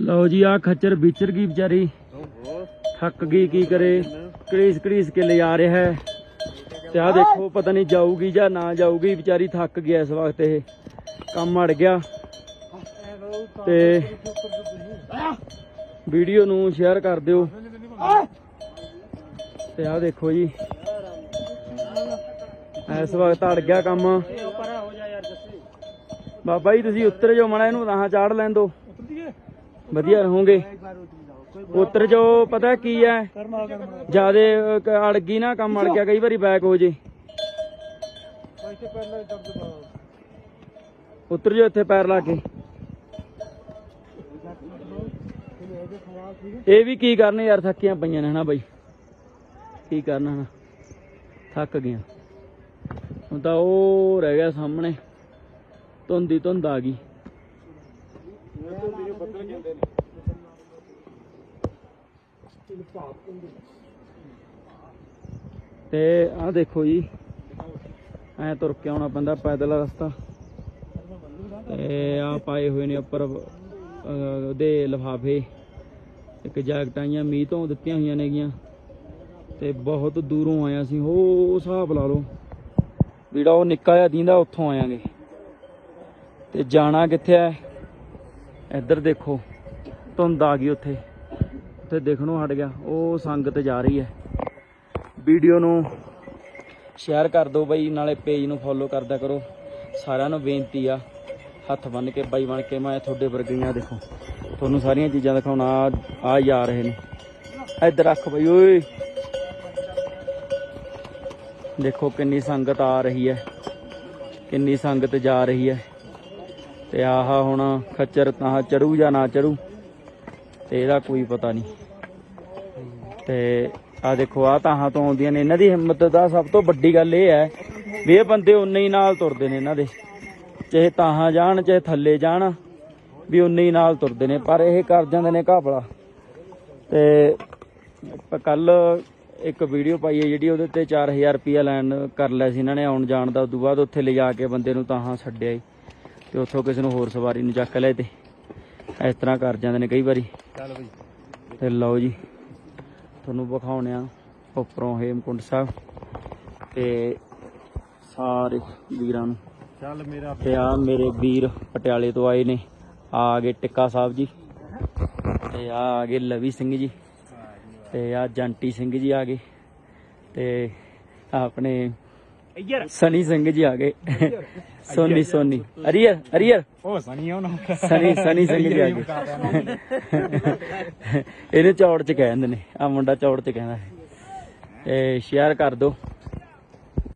ਲਓ ਜੀ ਆ ਖੱਚਰ ਵਿਚਰ ਗਈ ਵਿਚਾਰੀ। ਥੱਕ ਗਈ, ਕੀ ਕਰੇ? ਕੜੀਸ ਕੜੀਸ ਕੇ ਲਿਜਾ ਰਿਹਾ ਹੈ। ਤੇ ਆ ਦੇਖੋ, ਪਤਾ ਨਹੀਂ ਜਾਊਗੀ ਜਾਂ ਨਾ ਜਾਊਗੀ, ਵਿਚਾਰੀ ਥੱਕ ਗਿਆ ਇਸ ਵਕਤ ਇਹ। ਕੰਮ ਅੜ ਗਿਆ। ਤੇ ਵੀਡੀਓ ਨੂੰ ਸ਼ੇਅਰ ਕਰ ਦਿਓ। ਤੇ ਆ ਦੇਖੋ ਜੀ। ਇਸ ਵਕਤ ਅੜ ਗਿਆ ਕੰਮ। ਬਾਬਾ ਜੀ, ਤੁਸੀਂ ਉੱਤਰ ਜਾਓ ਮਣਾ ਇਹਨੂੰ ਤਾਂ ਚਾੜ ਲੈਣ ਦੋ ਵਧੀਆ ਰਹੋਗੇ। ਉੱਤਰ ਜਾਓ ਪਤਾ ਕੀ ਹੈ ਜਿਆਦੇ ਅੜ ਗਈ ਨਾ, ਕੰਮ ਅੜ ਗਿਆ, ਕਈ ਵਾਰੀ ਬੈਕ ਹੋ ਜੇ। ਉੱਤਰ ਜਾਓ ਇੱਥੇ ਪੈਰ ਲਾ ਕੇ। ਇਹ ਵੀ ਕੀ ਕਰਨ ਯਾਰ, ਥੱਕੀਆਂ ਪਈਆਂ ਨੇ ਹਨਾ ਬਾਈ। ਕੀ ਕਰਨਾ ਹਨਾ? ਥੱਕ ਗਿਆ ਹੁਣ ਤਾਂ ਉਹ ਰਹਿ ਗਿਆ ਸਾਹਮਣੇ। ਧੁੰਦੀ ਧੁੰਦ ਆ ਗਈ। ਤੇ ਆਹ ਦੇਖੋ ਜੀ ਐ ਤੁਰ ਕੇ ਆਉਣਾ ਪੈਂਦਾ ਪੈਦਲ ਰਸਤਾ। ਤੇ ਆ ਪਾਏ ਹੋਏ ਨੇ ਉੱਪਰ ਉਹਦੇ ਲਫਾਫੇ। ਇੱਕ ਜੈਕਟਾਂ ਮੀਂਹ ਤੋਂ ਦਿੱਤੀਆਂ ਹੋਈਆਂ ਨੇਗੀਆਂ। ਤੇ ਬਹੁਤ ਦੂਰੋਂ ਆਇਆ ਸੀ। ਉਹ ਹਿਸਾਬ ਲਾ ਲਓ। ਵੀੜਾ ਉਹ ਨਿੱਕਾ ਜਿਹਾ ਦੀਂਦਾ ਉੱਥੋਂ ਆਇਆਂਗੇ। ਤੇ ਜਾਣਾ ਕਿੱਥੇ ਐ ਇੱਧਰ ਦੇਖੋ, ਧੁੰਦ ਆ ਗਈ ਉੱਥੇ। ਉੱਥੇ ਦੇਖਣੋਂ ਹਟ ਗਿਆ, ਉਹ ਸੰਗਤ ਜਾ ਰਹੀ ਹੈ। ਵੀਡੀਓ ਨੂੰ ਸ਼ੇਅਰ ਕਰ ਦਿਓ ਬਾਈ, ਨਾਲੇ ਪੇਜ ਨੂੰ ਫੋਲੋ ਕਰਦਾ ਕਰੋ। ਸਾਰਿਆਂ ਨੂੰ ਬੇਨਤੀ ਆ, ਹੱਥ ਬੰਨ ਕੇ, ਬਾਈ ਬਣ ਕੇ, ਮੈਂ ਤੁਹਾਡੇ ਵਰਗੀਆਂ ਦੇਖੋ। ਤੁਹਾਨੂੰ ਸਾਰੀਆਂ ਚੀਜ਼ਾਂ ਦਿਖਾਉਣਾ ਆ ਜਾ ਰਹੇ ਨੇ। ਇੱਧਰ ਰੱਖ ਬਈ, ਓਏ। ਦੇਖੋ ਕਿੰਨੀ ਸੰਗਤ ਆ ਰਹੀ ਹੈ, ਕਿੰਨੀ ਸੰਗਤ ਜਾ ਰਹੀ ਹੈ। ਤੇ ਆਹ ਹੁਣ ਖੱਚਰ ਤਾਂ ਚੜੂ ਜਾਂ ਨਾ ਚੜੂ, ਤੇ ਇਹਦਾ ਕੋਈ ਪਤਾ ਨਹੀਂ। ਤੇ ਆ ਦੇਖੋ ਆ ਤਾਹਾਂ ਤੋਂ ਆਉਂਦੀਆਂ ਨੇ। ਇਹਨਾਂ ਦੀ ਹਿੰਮਤ ਦਾ ਸਭ ਤੋਂ ਵੱਡੀ ਗੱਲ ਇਹ ਹੈ ਵੀ ਇਹ ਬੰਦੇ ਉਨੇ ਹੀ ਨਾਲ ਤੁਰਦੇ ਨੇ ਇਹਨਾਂ ਦੇ। ਚਾਹੇ ਤਾਹਾਂ ਜਾਣ, ਚਾਹੇ ਥੱਲੇ ਜਾਣ, ਵੀ ਉਨੇ ਹੀ ਨਾਲ ਤੁਰਦੇ ਨੇ। ਪਰ ਇਹ ਕਰ ਜਾਂਦੇ ਨੇ ਘਾਪਲਾ ਤੇ ਕੱਲ ਇੱਕ ਵੀਡੀਓ ਪਾਈ ਹੈ ਜਿਹੜੀ ਉਹਦੇ ਤੇ 4000 ਰੁਪਿਆ ਲੈਣ ਕਰ ਲਿਆ ਸੀ ਇਹਨਾਂ ਨੇ ਆਉਣ ਜਾਣ ਦਾ। ਉਦੋਂ ਬਾਅਦ ਉੱਥੇ ਲਿਜਾ ਕੇ ਬੰਦੇ ਨੂੰ ਤਾਹਾਂ ਛੱਡਿਆ ਈ। ਤੇ ਉੱਥੋਂ ਕਿਸੇ ਨੂੰ ਹੋਰ ਸਵਾਰੀ ਨੂੰ ਚੱਕ ਲਿਆ ਤੇ ਇਸ ਤਰ੍ਹਾਂ ਕਰ ਜਾਂਦੇ ਨੇ ਕਈ ਵਾਰੀ। ਚੱਲ ਬਈ। ਤੇ ਲਓ ਜੀ ਤੁਹਾਨੂੰ ਵਿਖਾਉਣੇ ਆ ਉੱਪਰੋਂ ਹੇਮਕੁੰਡ ਸਾਹਿਬ ਤੇ ਸਾਰੇ ਵੀਰਾਂ ਨੂੰ। ਚੱਲ ਮੇਰਾ ਤੇ ਆ ਮੇਰੇ ਵੀਰ ਪਟਿਆਲੇ ਤੋਂ ਆਏ ਨੇ ਆ ਗਏ ਟਿੱਕਾ ਸਾਹਿਬ ਜੀ। ਤੇ ਆ ਆ ਗਏ ਲਵੀ ਸਿੰਘ ਜੀ। ਤੇ ਆ ਜੰਟੀ ਸਿੰਘ ਜੀ ਆ ਗਏ। ਤੇ ਆਪਣੇ ਸਨੀ ਸਿੰਘ ਜੀ ਆ ਗਏ। ਸੋਨੀ ਸੋਨੀ ਅਰੀਅਰ ਅਰੀਅਰ ਉਹ ਸਣੀ ਆ ਉਹਨਾਂ। ਸਨੀ ਸਨੀ ਸਿੰਘ ਜੀ ਆ ਗਏ। ਇਹਨੇ ਚੌੜ ਚ ਕਹਿੰਦੇ ਨੇ। ਆ ਮੁੰਡਾ ਚੌੜ ਚ ਕਹਿੰਦਾ ਹੈ। ਤੇ ਸ਼ੇਅਰ ਕਰ ਦਿਓ।